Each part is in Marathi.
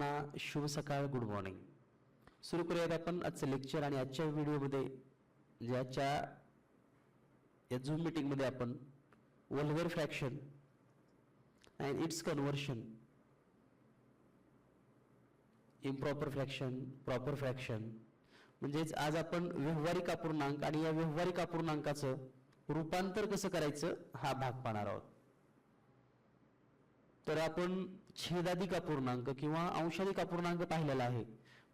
सर्वांना शुभ सकाळ गुड मॉर्निंग सुरू करूयात आपण आजचं लेक्चर आणि आजच्या व्हिडिओमध्ये म्हणजे आजच्या या झूम मीटिंगमध्ये आपण vulgar fraction and its conversion improper fraction proper fraction म्हणजेच आज आपण व्यवहारिक अपूर्णांक आणि या व्यवहारिक अपूर्णांकाचं रूपांतर कसं करायचं हा भाग पाहणार आहोत. तर आपण छेदाधिक अपूर्णांक किंवा अंशाधिक अपूर्णांक पाहिलेला आहे.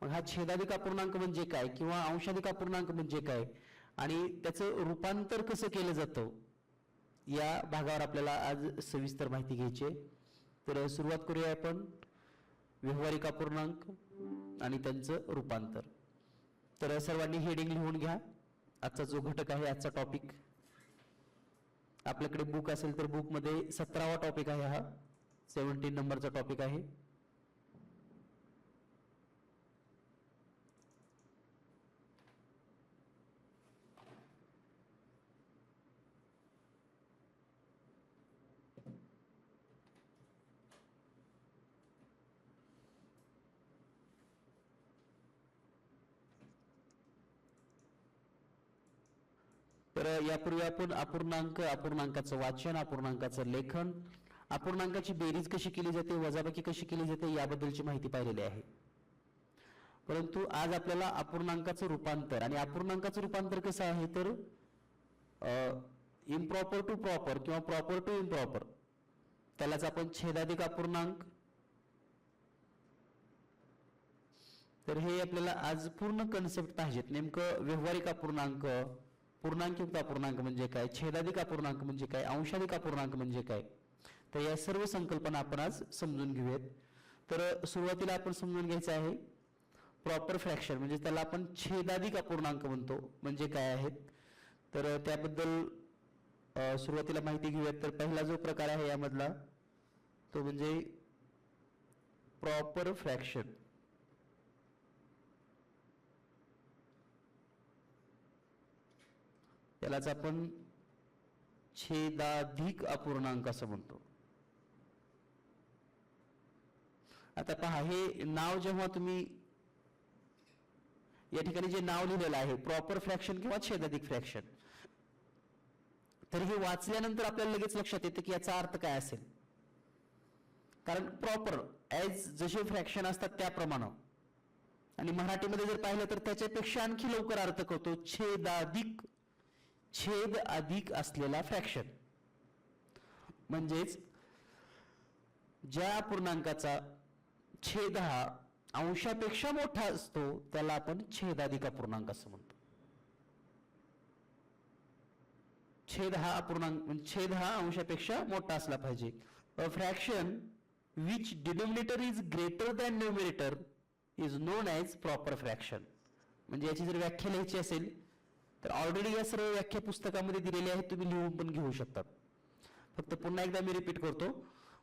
मग हा छेदाधिक अपूर्णांक म्हणजे काय किंवा अंशाधिक अपूर्णांक म्हणजे काय? आणि त्याचं रूपांतर कसं केलं जातं? या भागावर आपल्याला आज सविस्तर माहिती घ्यायची आहे. तर सुरुवात करूया आपण. व्यवहारिक अपूर्णांक आणि त्यांचं रूपांतर. तर सर्वांनी हेडिंग लिहून घ्या. आजचा जो घटक आहे आजचा टॉपिक आपल्याकडे बुक असेल तर बुकमध्ये सतरावा टॉपिक आहे हा. सेवन्टीन नंबरचा टॉपिक आहे. तर यापूर्वी आपण अपूर्णांक अपूर्णांकाचं वाचन अपूर्णांकाचं लेखन अपूर्णांकाची बेरीज कशी केली जाते वजाबाकी कशी केली जाते याबद्दलची माहिती पाहिलेली आहे. परंतु आज आपल्याला अपूर्णांकाचं रूपांतर आणि अपूर्णांकाचं रूपांतर कसं आहे तर इम्प्रॉपर टू प्रॉपर किंवा प्रॉपर टू इम्प्रॉपर त्यालाच आपण छेदाधिक अपूर्णांक. तर हे आपल्याला आज पूर्ण कन्सेप्ट पाहिजेत. नेमकं व्यावहारिक अपूर्णांक पूर्णांकयुक्त अपूर्णांक म्हणजे काय? छेदाधिक अपूर्णांक म्हणजे काय? अंशाधिक अपूर्णांक म्हणजे काय? तर या सर्व संकल्पना आपण आज समजून घेऊयात. तर सुरुवातीला आपण समजून घ्यायचं आहे प्रॉपर फ्रॅक्शन म्हणजे त्याला आपण छेदाधिक अपूर्णांक म्हणतो म्हणजे काय आहेत तर त्याबद्दल सुरुवातीला माहिती घेऊयात. तर पहिला जो प्रकार आहे यामधला तो म्हणजे प्रॉपर फ्रॅक्शन त्यालाच आपण छेदाधिक अपूर्णांक असं म्हणतो. आता पहा हे नाव जेव्हा तुम्ही या ठिकाणी जे नाव लिहिलेलं आहे प्रॉपर फ्रॅक्शन किंवा छेदाधिक फ्रॅक्शन तर हे वाचल्यानंतर आपल्याला लगेच लक्षात येतं की याचा अर्थ काय असेल. कारण प्रॉपर ॲज जसे फ्रॅक्शन असतात त्याप्रमाणे. आणि मराठीमध्ये जर पाहिलं तर त्याच्यापेक्षा आणखी लवकर अर्थ करतो छेदाधिक छेद अधिक असलेला फ्रॅक्शन म्हणजेच ज्या पूर्णांकाचा छेद हा अंशापेक्षा मोठा असतो त्याला आपण छेदाधिक अपूर्णांक असं म्हणतो. छेद हा अपूर्णांक म्हणजे छेद हा अंशापेक्षा मोठा असला पाहिजे. A fraction which denominator is greater than numerator is known as proper fraction म्हणजे याची जर व्याख्या लिहायची असेल तर ऑलरेडी या सर्व व्याख्या पुस्तकामध्ये दिलेल्या आहेत तुम्ही लिहून पण घेऊ शकता. फक्त पुन्हा एकदा मी रिपीट करतो.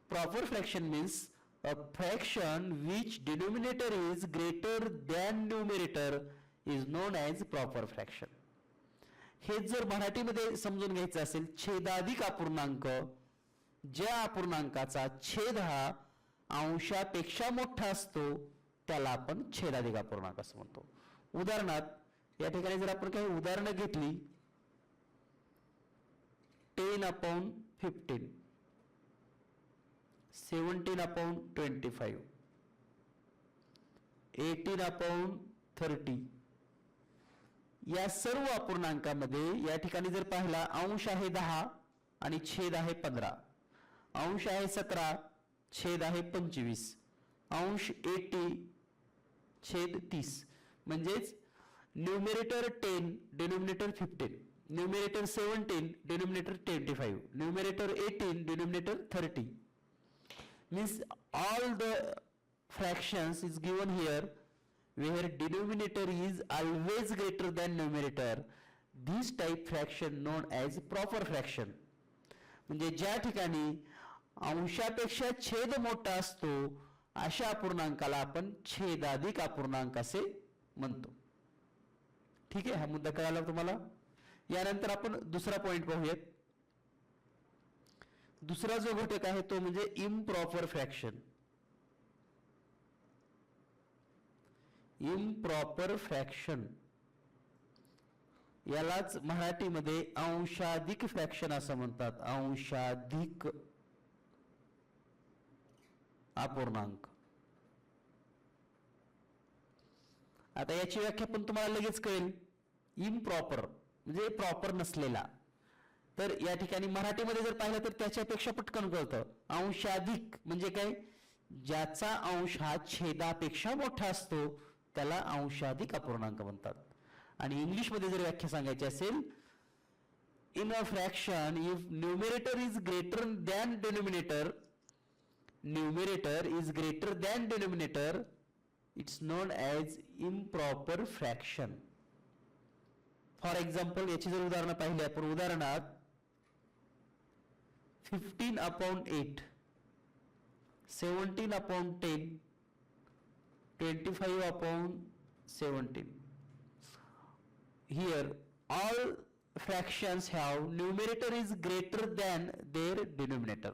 Proper fraction means a fraction which denominator is greater than numerator is known as proper fraction हे जर मराठीमध्ये समजून घ्यायचं असेल छेदाधिक अपूर्णांक ज्या अपूर्णांकाचा छेद हा अंशापेक्षा मोठा असतो त्याला आपण छेदाधिक अपूर्णांक असं म्हणतो. उदाहरणार्थ या ठिकाणी जर आपण काही उदाहरणं घेतली ten upon fifteen seventeen upon twenty five. Eighteen upon thirty. या सर्व अपूर्णांकामध्ये या ठिकाणी जर पाहिला अंश आहे दहा आणि छेद आहे पंधरा. अंश आहे सतरा छेद आहे पंचवीस. अंश एटी छेद तीस. म्हणजेच numerator ten denominator fifteen. Numerator seventeen denominator twenty five. Numerator eighteen denominator thirty. Means all the fractions is given here where denominator is always greater than numerator this type fraction known as proper fraction म्हणजे ज्या ठिकाणी अंशापेक्षा छेद मोठा असतो अशा अपूर्णांकाला आपण छेदाधिक अपूर्णांक असे म्हणतो ठीक आहे हा मुद्दा कळाला तुम्हाला यानंतर आपण दुसरा पॉइंट पाहूयात दुसरा जो घटक आहे तो म्हणजे इम्प्रॉपर फ्रॅक्शन इम्प्रॉपर फ्रॅक्शन यालाच मराठीमध्ये अंशाधिक फ्रॅक्शन असं म्हणतात. अंशाधिक अपूर्णांक. आता याची व्याख्या पण तुम्हाला लगेच कळेल. इम्प्रॉपर म्हणजे प्रॉपर नसलेला. तर या ठिकाणी मराठीमध्ये जर पाहिलं तर त्याच्यापेक्षा पटकन कळतं. अंशाधिक म्हणजे काय? ज्याचा अंश हा छेदापेक्षा मोठा असतो त्याला अंशाधिक अपूर्णांक म्हणतात. आणि इंग्लिशमध्ये जर व्याख्या सांगायची असेल in a fraction if numerator is greater than denominator numerator is greater than denominator it's known as improper fraction for example याची जर उदाहरणं पाहिली आपण उदाहरणात fifteen upon eight seventeen upon ten twenty five upon seventeen here all fractions have numerator is greater than their denominator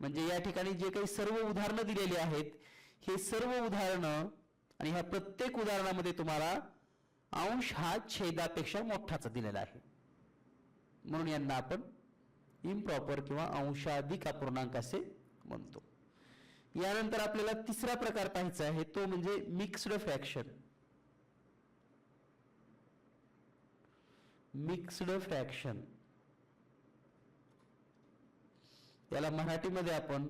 म्हणजे या ठिकाणी जे काही सर्व उदाहरणं दिलेली आहेत हे सर्व उदाहरणं आणि ह्या प्रत्येक उदाहरणामध्ये तुम्हाला अंश हा छेदापेक्षा मोठाचा दिलेला आहे. म्हणून यांना आपण इम्प्रॉपर किंवा अंशाधिक अपूर्णांक असे म्हणतो. यानंतर आपल्याला तिसरा प्रकार पाहायचा आहे तो म्हणजे मिक्स्ड फ्रॅक्शन मिक्स्ड फ्रॅक्शन याला मराठीमध्ये आपण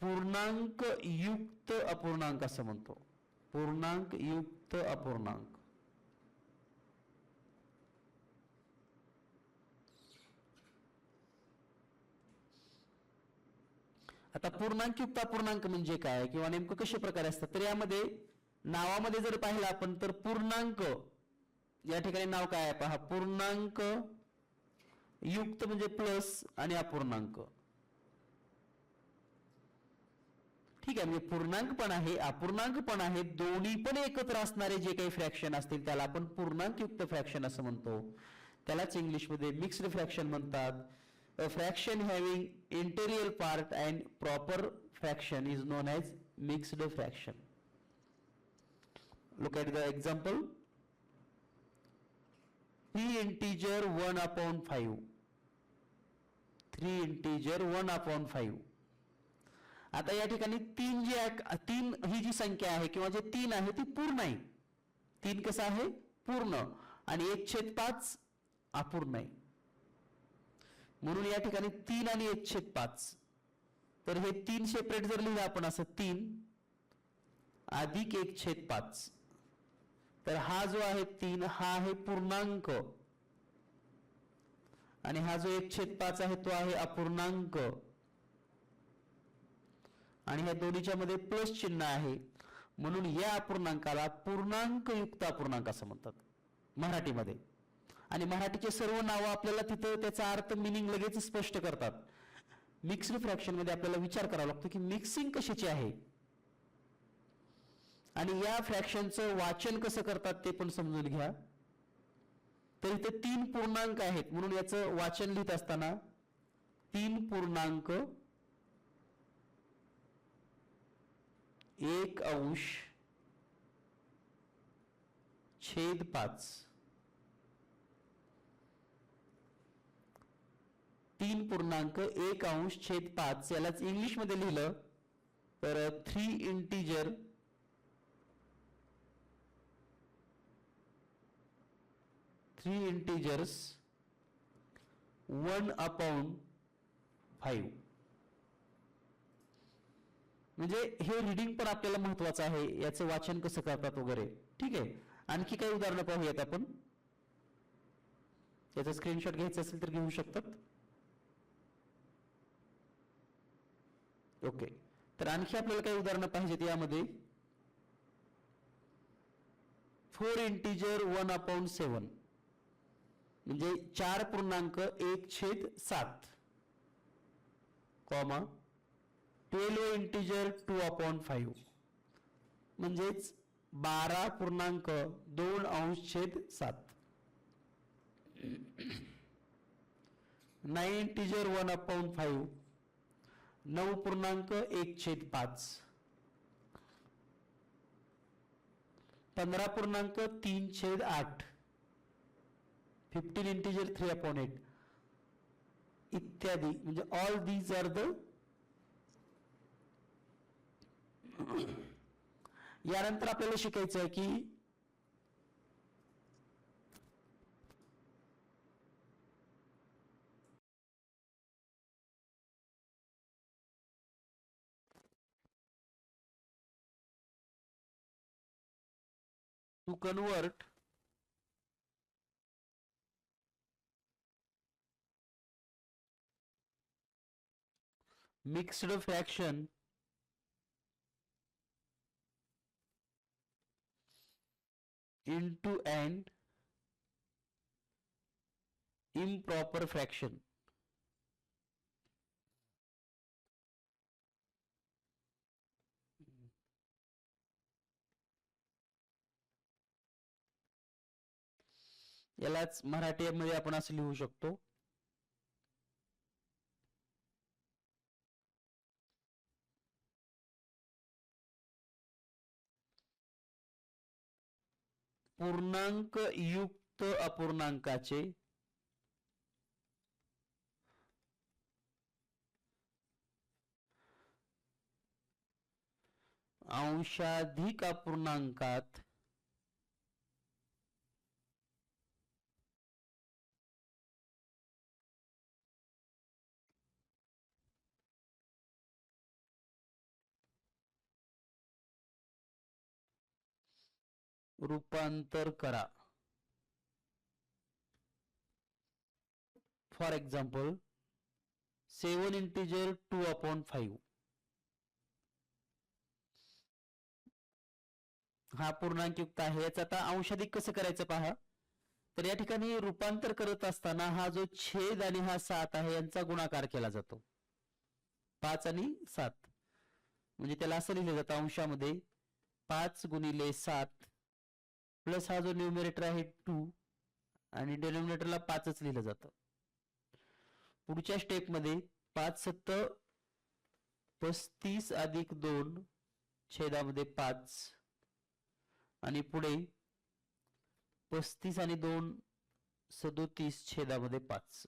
पूर्णांक युक्त अपूर्णांक असं म्हणतो. पूर्णांक युक्त अपूर्णांक. आता पूर्णांक युक्त अपूर्णांक म्हणजे काय? किंवा नेमकं कशा प्रकारे असतात? तर यामध्ये नावामध्ये जर पाहिलं आपण तर पूर्णांक या ठिकाणी नाव काय आहे? पहा पूर्णांक युक्त म्हणजे प्लस आणि अपूर्णांक. ठीक आहे म्हणजे पूर्णांक पण आहे अपूर्णांक पण आहे दोन्ही पण एकत्र असणारे जे काही फ्रॅक्शन असतील त्याला आपण पूर्णांकयुक्त फ्रॅक्शन असं म्हणतो. त्यालाच इंग्लिशमध्ये मिक्स्ड फ्रॅक्शन म्हणतात. A fraction having interior part and proper fraction is known as mixed fraction look at the example three integer one upon five three integer one upon five आता या ठिकाणी तीन जी तीन ही जी संख्या आहे किंवा जे तीन आहे ती पूर्ण आहे. तीन कसं आहे? पूर्ण. आणि एक छेद पाच अपूर्ण आहे. म्हणून या ठिकाणी तीन आणि एक छेद पाच. तर हे तीन सेपरेट जर लिहिलं आपण असं तीन अधिक एक छेद पाच. तर हा जो आहे तीन हा आहे पूर्णांक. आणि हा जो एक छेद पाच आहे तो आहे अपूर्णांक. आणि ह्या दोन्हीच्या मध्ये प्लस चिन्ह आहे. म्हणून या अपूर्णांकाला पूर्णांक युक्त अपूर्णांक असं म्हणतात. मराठीमध्ये. आणि मराठीचे सर्व नावं आपल्याला तिथं त्याचा अर्थ मिनिंग लगेच स्पष्ट करतात. मिक्स्ड फ्रॅक्शनमध्ये आपल्याला विचार करावा लागतो की मिक्सिंग कशाची आहे? आणि या फ्रॅक्शनचं वाचन कसं करतात ते पण समजून घ्या. तर इथे तीन पूर्णांक आहेत. म्हणून याचं वाचन लिहित असताना तीन पूर्णांक एक अंश छेद पाच. तीन पूर्णांक एक अंश छेद पाच यालाच इंग्लिशमध्ये लिहिलं. तर three integer three integers one upon five म्हणजे हे रिडिंग पण आपल्याला महत्वाचं आहे याचं वाचन कसं करतात वगैरे. ठीक आहे? आणखी काही उदाहरणं पाहूयात आपण. याचा स्क्रीनशॉट घ्यायचं असेल तर घेऊ शकतात. ओके. तर आणखी आपल्याला काही उदाहरणं पाहिजेत यामध्ये. Four integer one upon seven. म्हणजे चार पूर्णांक एक छेद सात. Comma twelve integer two upon five. म्हणजेच बारा पूर्णांक दोन अंश छेद सात. Nine integer one upon five. नऊ पूर्णांक एक छेद पाच. पंधरा पूर्णांक तीन छेद आठ. Fifteen integer three upon eight इत्यादी. म्हणजे ऑल दीज आर द यानंतर आपल्याला शिकायचं आहे की to convert mixed fraction into an improper fraction यालाच मराठीमध्ये आपण असं लिहू शकतो. पूर्णांक युक्त अपूर्णांकाचे अंशाधिक अपूर्णांकात रूपांतर करा. For example seven integer two upon five हा पूर्णांक युक्त आहे. याचा आता अंशाधिक कसं करायचं पहा? तर या ठिकाणी रूपांतर करत असताना हा जो छेद आणि हा सात आहे यांचा गुणाकार केला जातो. पाच आणि सात. म्हणजे त्याला असं लिहिलं जातं अंशामध्ये पाच गुणिले सात प्लस हा जो न्यूमिरेटर आहे टू आणि डेनोमिनेटरला पाचच लिहिलं जातं. पुढच्या स्टेपमध्ये पाच सत्त पस्तीस अधिक दोन छेदामध्ये पाच. आणि पुढे पस्तीस आणि दोन सदोतीस छेदामध्ये पाच.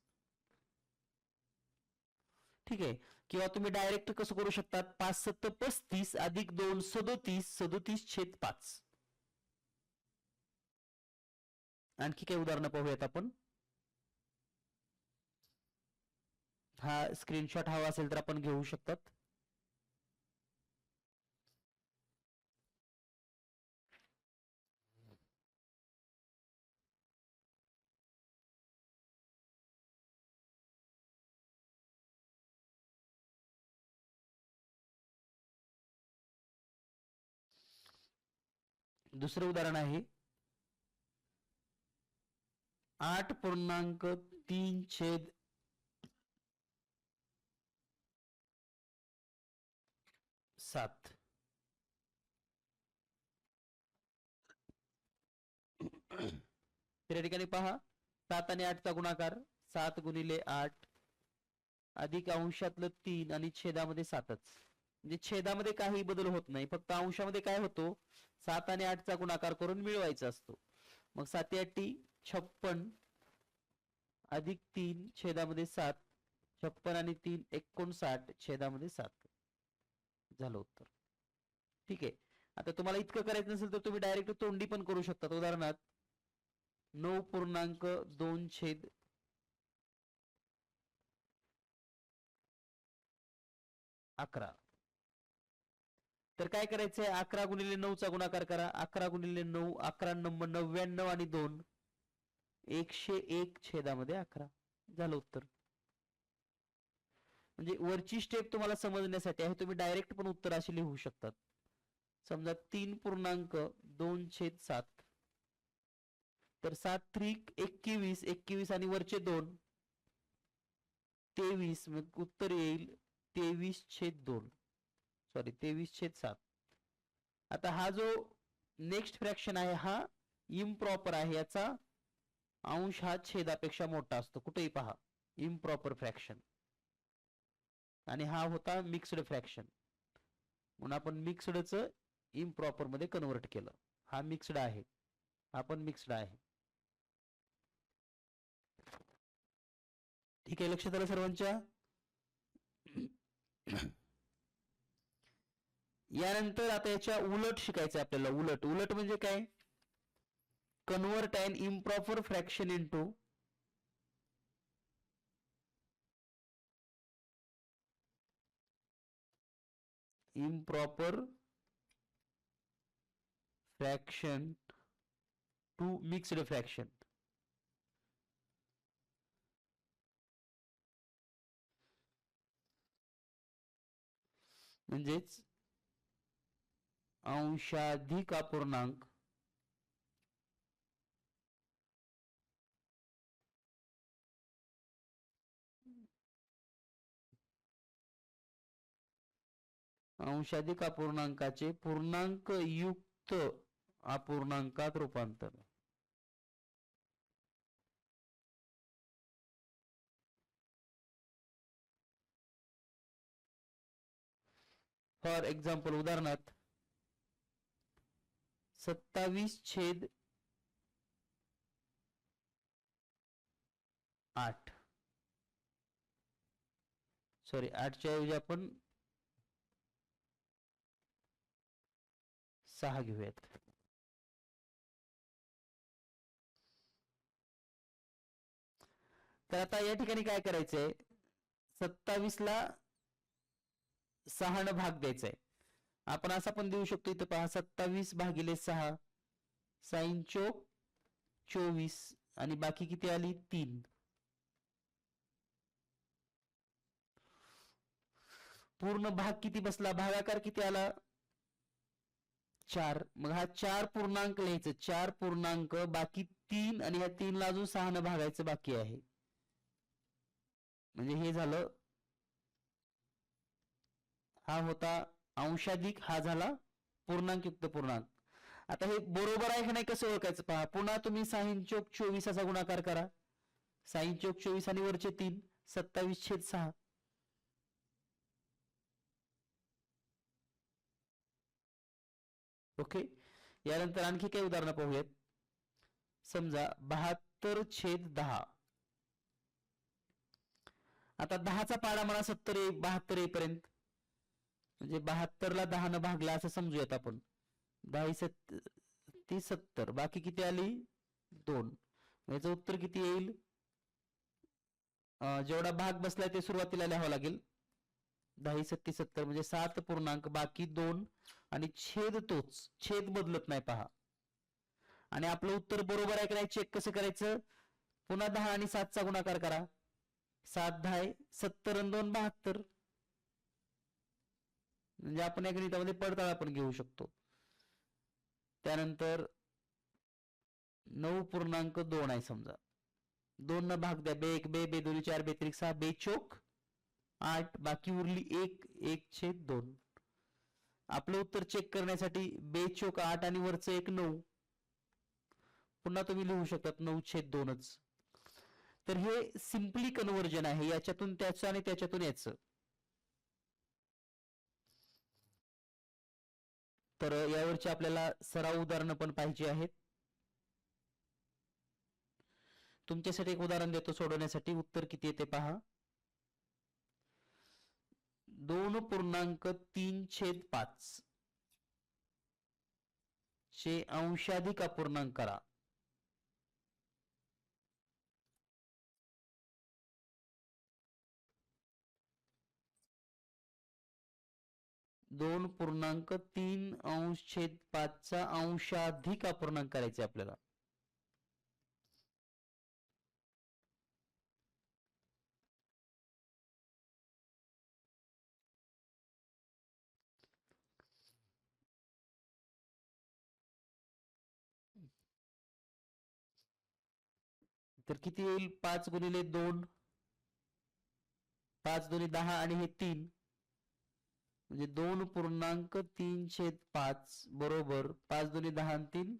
ठीक आहे. किंवा तुम्ही डायरेक्ट कसं करू शकतात? पाच सत्त पस्तीस अधिक दोन सदोतीस सदोतीस छेद पाच. आणखी काही उदाहरणं पाहूयात आपण. हा स्क्रीनशॉट हवा असेल तर आपण घेऊ शकतात. दुसरं उदाहरण आहे. आठ पूर्णांक तीन छेद सात. त्या ठिकाणी पहा. सात आणि आठचा गुणाकार. सात गुणिले आठ. अधिक अंशातलं तीन आणि छेदामध्ये सातच. म्हणजे छेदामध्ये काही बदल होत नाही. फक्त अंशामध्ये काय होतो? सात आणि आठचा गुणाकार करून मिळवायचा असतो. मग सात आठी छप्पन अधिक तीन छेदामध्ये सात छप्पन आणि तीन एकोणसाठ छेदामध्ये सात. झालं उत्तर. ठीक आहे. आता तुम्हाला इतकं करायचं नसेल तर तुम्ही डायरेक्ट तोंडी पण करू शकता. उदाहरणार्थ नऊ पूर्णांक दोन छेद अकरा. तर काय करायचंय? अकरा गुणिले नऊचा गुणाकार करा. अकरा गुणिले नऊ अकरा नंबर नव्याण्णव आणि दोन. एकशे एक छेदामध्ये अकरा. झालं उत्तर. म्हणजे वरची स्टेप तुम्हाला समजण्यासाठी आहे. तुम्ही डायरेक्ट पण उत्तर अशी लिहू शकतात. समजा तीन पूर्णांक दोन छेद सात. तर सात त्रिक एकवीस एकवीस आणि वरचे दोन. तेवीस मग उत्तर येईल तेवीस छेद दोन. सॉरी तेवीस छेद सात. आता हा जो नेक्स्ट फ्रॅक्शन आहे हा इम्प्रॉपर आहे. याचा अंश हा छेदापेक्षा मोठा असतो. कुठेही पहा. इम्प्रॉपर फ्रॅक्शन आणि हा होता मिक्स्ड फ्रॅक्शन म्हणून आपण मिक्सडच इम्प्रॉपरमध्ये कन्वर्ट केलं. हा मिक्स्ड आहे. हा पण मिक्स्ड आहे. ठीक आहे लक्षात आलं सर्वांच्या? यानंतर आता याच्या उलट शिकायचं आहे आपल्याला. उलट. उलट म्हणजे काय? Convert an improper fraction into improper fraction to mixed fraction. म्हणजेच अंशाधिक अपूर्णांक अंशाधिक अपूर्णांकाचे पूर्णांक युक्त अपूर्णांकात रूपांतर. फॉर एक्झाम्पल उदाहरणार्थ सत्तावीस छेद आठ. सॉरी आठच्या ऐवजी आपण सहा घेऊयात. तर आता या ठिकाणी काय करायचंय? सत्तावीस ला सहानं भाग द्यायचा आहे आपण असा पण देऊ शकतो इथं पहा सत्तावीस भागिले सहा साईन चोक चोवीस आणि बाकी किती आली? तीन. पूर्ण भाग किती बसला? भागाकार किती आला? चार मग हा चार पूर्णांक लिहायचं. चार पूर्णांक बाकी तीन आणि ह्या तीनला अजून सहानं भागायचं बाकी आहे. म्हणजे हे झालं. हा होता अंशाधिक हा झाला पूर्णांक युक्त पूर्णांक. आता हे बरोबर आहे की नाही कसं ओळखायचं पहा. पुन्हा तुम्ही साईन चोक चोवीस असा गुणाकार करा. साईन चोक चोवीस आणि वरचे तीन सत्तावीस छेद सहा. ओके? यानंतर आणखी काही उदाहरणं पाहूयात. समजा बहात्तर छेद दहा. आता दहाचा पाडा मला सत्तर येई बहात्तर येईपर्यंत. म्हणजे बहात्तरला दहानं भागला असं समजूयात आपण. दहा सत्त ती सत्तर. बाकी किती आली? दोन. याचं उत्तर किती येईल? जेवढा भाग बसलाय ते सुरुवातीला लिहावं लागेल. दहा सत्ती सत्तर म्हणजे सात पूर्णांक बाकी दोन आणि छेद तोच. छेद बदलत नाही पहा. आणि आपलं उत्तर बरोबर आहे का नाही? चेक कसं करायचं? पुन्हा दहा आणि सातचा गुणाकार करा. सात दहा आहे, सत्तर आणि दोन बहात्तर. म्हणजे आपण या गणितामध्ये पडताळा पण घेऊ शकतो. त्यानंतर नऊ पूर्णांक दोन आहे समजा. दोन न भाग द्या. बे एक बे बे दोन्ही चार बेत्रिक सहा बे चोक आठ बाकी उरली एक एक छेद दोन. आपलं उत्तर चेक करण्यासाठी बेचोक आठ आणि वरचं एक नऊ. पुन्हा तुम्ही लिहू शकतात नऊ छेद दोनच. तर हे सिम्पली कन्वर्जन आहे. याच्यातून त्याचं आणि त्याच्यातून याचं. तर यावरची आपल्याला सराव उदाहरणं पण पाहिजे आहेत. तुमच्यासाठी एक उदाहरण देतो सोडवण्यासाठी. उत्तर किती येते पहा. दोन पूर्णांक तीन छेद पाच. चे अंशाधिक अपूर्णांक करा. दोन पूर्णांक तीन अंश छेद पाचचा अंशाधिक अपूर्णांक करायचे आपल्याला. तर किती येईल? पाच गुणिले दोन. पाच दोन्ही दहा आणि हे तीन. म्हणजे दोन पूर्णांक तीन छेद पाच बरोबर पाच दोन्ही दहा तीन.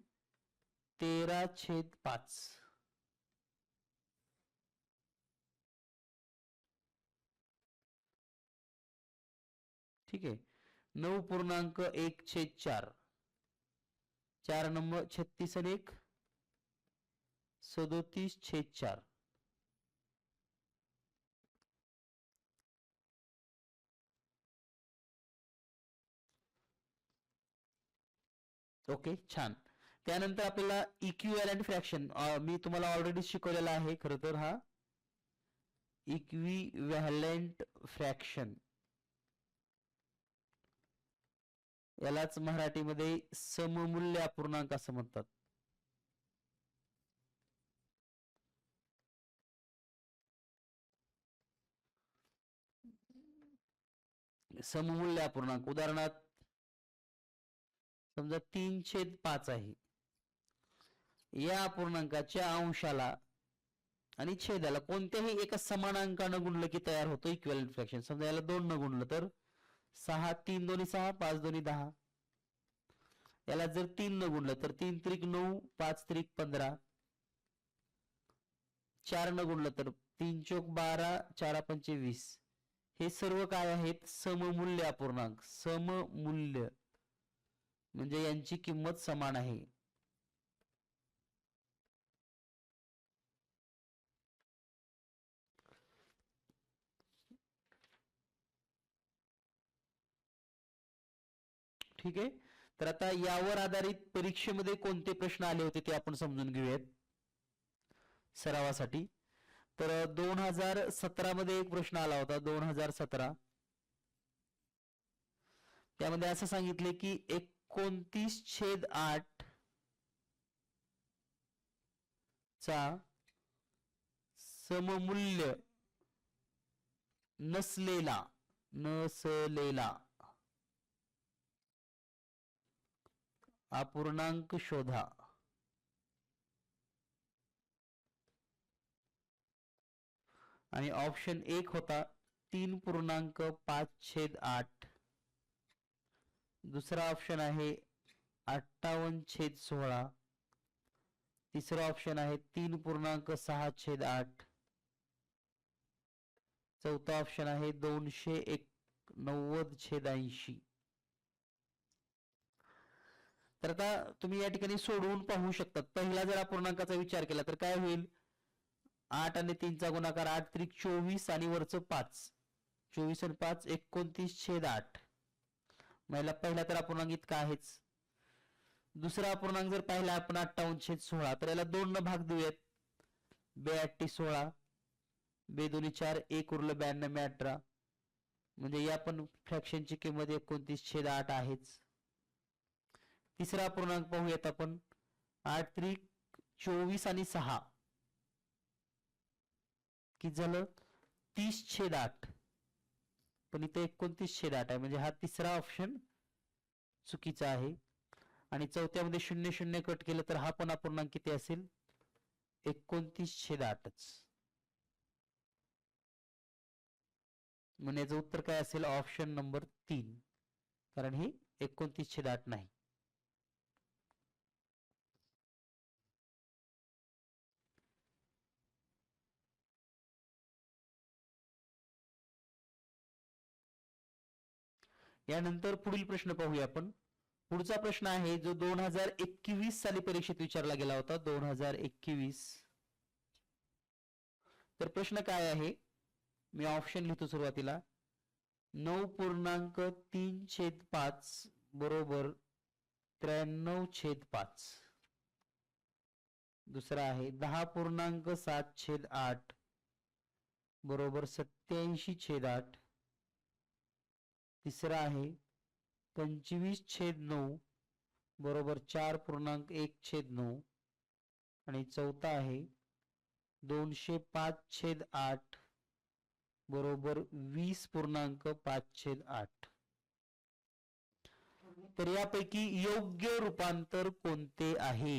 तेरा छेद पाच. ठीक आहे. नऊ पूर्णांक एक छेद चार. चार नंबर छत्तीस आणि एक. सदोतीस छेद चार. ओके छान. त्यानंतर आपल्याला इक्विव्हॅलंट फ्रॅक्शन मी तुम्हाला ऑलरेडी शिकवलेला आहे खरं तर हा. इक्विव्हॅलंट फ्रॅक्शन यालाच मराठीमध्ये सममूल्य अपूर्णांक असं म्हणतात. सममूल्य अपूर्णांक उदाहरणार्थ समजा तीन छेद पाच आहे. या अपूर्णांकाच्या अंशाला आणि छेदाला कोणत्याही एका समान अंकानं गुणलं की तयार होतो इक्विव्हॅलंट फ्रॅक्शन समजा याला दोन न गुणलं तर सहा तीन दोन्ही सहा पाच दोन्ही दहा. याला जर तीन न गुणलं तर तीन त्रिक नऊ पाच त्रिक पंधरा. चार न गुणलं तर तीन चोक बारा चारा पंचे वीस हे सर्व काय आहेत? सममूल्य अपूर्णांक. सममूल्य. म्हणजे यांची किंमत समान आहे. ठीक आहे? तर आता यावर आधारित परीक्षेमध्ये कोणते प्रश्न आले होते ते आपण समजून घेऊयात. सरावासाठी. तर दोन हजार सतरा मध्ये एक प्रश्न आला होता दोन हजार सतरा. त्यामध्ये असं सांगितले की एकोणतीस छेद आठ चा सममूल्य नसलेला नसलेला अपूर्णांक शोधा. आणि ऑप्शन एक होता तीन पूर्णांक पाच छेद आठ. दुसरा ऑप्शन आहे अठ्ठावन्न छेद सोळा. तिसरा ऑप्शन आहे तीन पूर्णांक सहा छेद आठ. चौथा ऑप्शन आहे दोनशे एक नव्वद छेद ऐंशी. तर आता तुम्ही या ठिकाणी सोडवून पाहू शकतात. पहिला जर अपूर्णांकाचा विचार केला तर काय होईल? आठ आणि तीनचा गुणाकार आठ त्रिक चोवीस आणि वरचं पाच. चोवीस आणि पाच एकोणतीस छेद आठ. महिला पहिला तर अपूर्णांक इतका आहेच. दुसरा अपूर्णांक जर पाहिला आपण अठ्ठावन्न छेद सोळा तर याला दोन न भाग देऊयात. बे अठ्ठी सोळा बे दोन्ही चार एक उरलं ब्याण्णव मे अठरा. म्हणजे या पण फ्रॅक्शनची किंमत एकोणतीस छेद आठ आहेच. तिसरा अपूर्णांक पाहूयात आपण. आठ त्रिक चोवीस आणि सहा. किती झालं तीस छेद आठ. पण इथे एकोणतीस छेद आठ आहे. म्हणजे हा तिसरा ऑप्शन चुकीचा आहे. आणि चौथ्यामध्ये शून्य शून्य कट केलं तर हा पण अपूर्णांक किती असेल? एकोणतीस छेद आठच. म्हणजे याचं उत्तर काय असेल? ऑप्शन नंबर तीन. कारण हे एकोणतीस छेद आठ नाही. यानंतर पुढील प्रश्न पाहूया आपण. पुढचा प्रश्न आहे जो दोन हजार एकवीस साली परीक्षेत विचारला गेला होता दोन हजार एकवीस. तर प्रश्न काय आहे? मी ऑप्शन लिहितो सुरुवातीला. नऊ पूर्णांक तीन छेद पाच बरोबर त्र्याण्णव छेद पाच. दुसरा आहे दहा पूर्णांक सात छेद आठ बरोबर सत्याऐंशी छेद आठ. तिसरा आहे पंचवीस छेद नऊ बरोबर चार पूर्णांक एक छेद नऊ. आणि चौथा आहे दोनशे पाच छेद आठ बरोबर वीस पूर्णांक पाच छेद आठ. तर यापैकी योग्य रूपांतर कोणते आहे?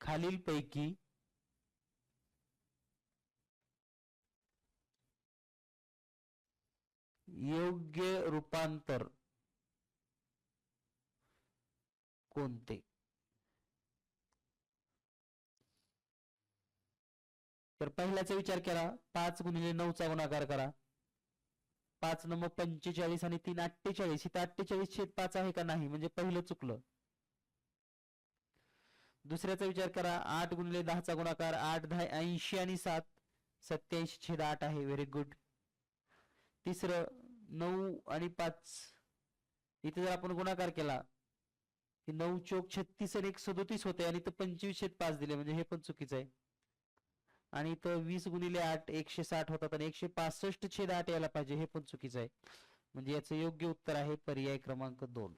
खालीलपैकी योग्य रूपांतर कोणते? तर पहिल्याचा विचार करा. पाच गुणिले नऊचा गुणाकार करा. पाच नंबर पंचेचाळीस आणि तीन अठ्ठेचाळीस. इथं अठ्ठेचाळीस छेद पाच आहे का नाही? म्हणजे पहिलं चुकलं. दुसऱ्याचा विचार करा. आठ गुणिले दहाचा गुणाकार. आठ दहा ऐंशी आणि सात. सत्याऐंशी छेद आठ आहे. व्हेरी गुड तिसरं नऊ आणि पाच. इथे जर आपण गुणाकार केला की नऊ चोक छत्तीस आणि एक सदोतीस होते आणि इथं पंचवीस छेद पाच दिले म्हणजे हे पण चुकीचं आहे. आणि इथं वीस गुणिले आठ एकशे साठ होतात आणि एकशे पासष्ट छेद आठ यायला पाहिजे हे पण चुकीचं आहे. म्हणजे याचं योग्य उत्तर आहे पर्याय क्रमांक दोन.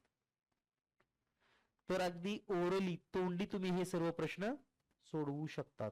तर अगदी ओरली तोंडी तुम्ही हे सर्व प्रश्न सोडवू शकतात.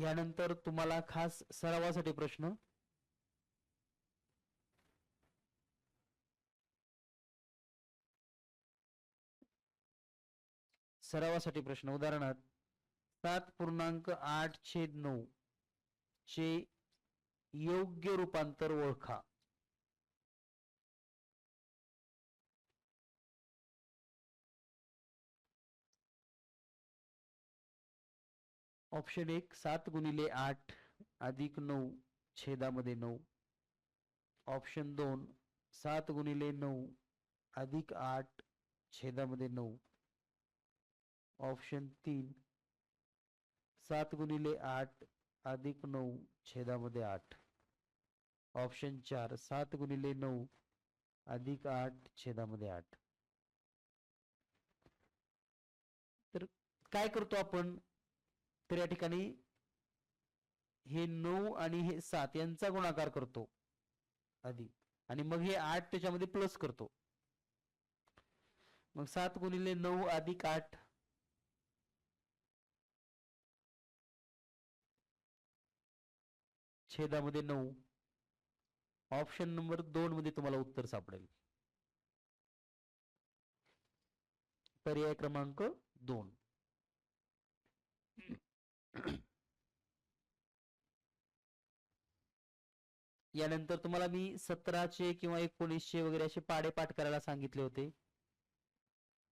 यानंतर तुम्हाला खास सरावासाठी प्रश्न. सरावासाठी प्रश्न. उदाहरणार्थ सात पूर्णांक आठ छेद नऊ चे योग्य रूपांतर ओळखा. ऑप्शन एक सात गुणिले आठ अधिक नऊ छेदामध्ये नऊ. ऑप्शन दोन सात गुणिले नऊ अधिक आठ छेदामध्ये नऊ. ऑप्शन तीन सात गुणिले आठ अधिक नऊ छेदामध्ये आठ. ऑप्शन चार सात गुणिले नऊ अधिक आठ छेदामध्ये आठ. तर काय करतो आपण? तर या ठिकाणी हे नऊ आणि हे सात यांचा गुणाकार करतो. आधी. आणि मग हे आठ त्याच्यामध्ये प्लस करतो. मग सात गुणिले नऊ अधिक आठ. छेदामध्ये नऊ. ऑप्शन नंबर दोन मध्ये तुम्हाला उत्तर सापडेल. पर्याय क्रमांक दोन. यानंतर तुम्हाला मी सतराचे किंवा एकोणीसशे वगैरे असे पाडे पाठ करायला सांगितले होते.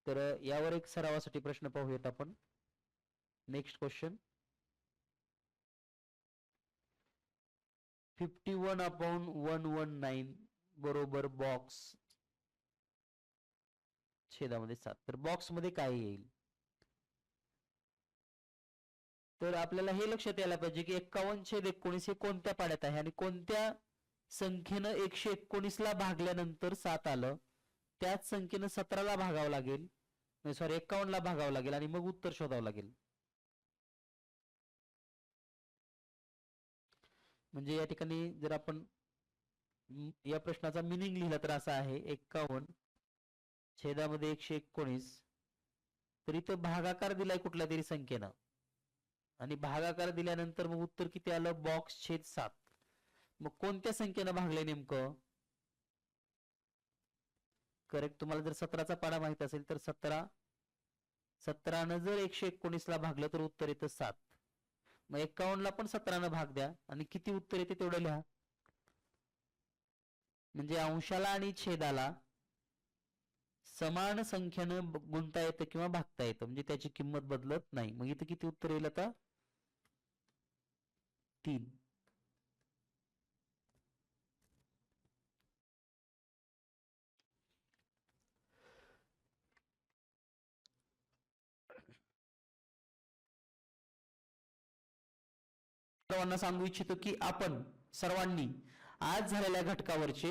तर यावर एक सरावासाठी प्रश्न पाहूयात आपण. Next question fifty one upon one one nine बरोबर बॉक्स छेदामध्ये सात. तर बॉक्समध्ये काय येईल? तर आपल्याला हे लक्षात यायला पाहिजे की एक्कावन्न छेद एकोणीस हे कोणत्या पाड्यात आहे? आणि कोणत्या संख्येनं एकशे एकोणीस ला भागल्यानंतर सात आलं? त्याच संख्येनं सतराला भागावं लागेल. सॉरी एक्कावन्न ला भागावं लागेल आणि मग उत्तर शोधावं लागेल. म्हणजे या ठिकाणी जर आपण या प्रश्नाचा मिनिंग लिहिला तर असा आहे एक्कावन्न छेदामध्ये एकशे एकोणीस तर इथं भागाकार दिलाय कुठल्या तरी संख्येनं. आणि भागाकार दिल्यानंतर मग उत्तर किती आलं? बॉक्स छेद सात. मग कोणत्या संख्येनं भागले नेमकं? करेक्ट तुम्हाला जर सतराचा पाडा माहीत असेल तर सतरा. सतरानं जर एकशे एकोणीस ला भागलं तर उत्तर येतं सात. मग एक्कावन्न ला पण सतरानं भाग द्या आणि किती उत्तर येते तेवढं लिहा. म्हणजे अंशाला आणि छेदाला समान संख्येनं गुंता येतं किंवा भागता येतं. म्हणजे त्याची किंमत बदलत नाही. मग इथं किती उत्तर येईल आता? तीन. सर्वांना सांगू इच्छितो की आपण सर्वांनी आज झालेल्या घटकावरचे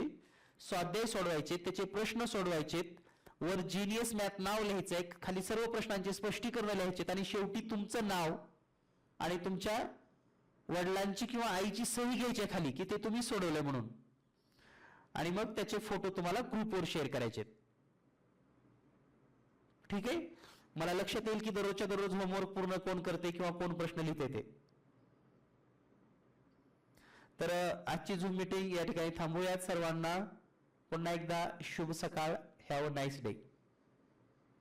स्वाध्याय सोडवायचे त्याचे प्रश्न सोडवायचे वर जीनियस मॅथ नाव लिहायचंय खाली सर्व प्रश्नांचे स्पष्टीकरण लिहायचे आणि शेवटी तुमचं नाव आणि तुमच्या वडिलांची किंवा आईची सही घ्यायची खाली की ते तुम्ही सोडवलं म्हणून. आणि मग त्याचे फोटो तुम्हाला ग्रुपवर शेअर करायचे. ठीक आहे? मला लक्षात येईल की दररोजच्या दररोज होमवर्क पूर्ण कोण करते किंवा कोण प्रश्न लिहिते ते. तर आजची झूम मीटिंग या ठिकाणी थांबूयात सर्वांना. पुन्हा एकदा शुभ सकाळ. Have a nice day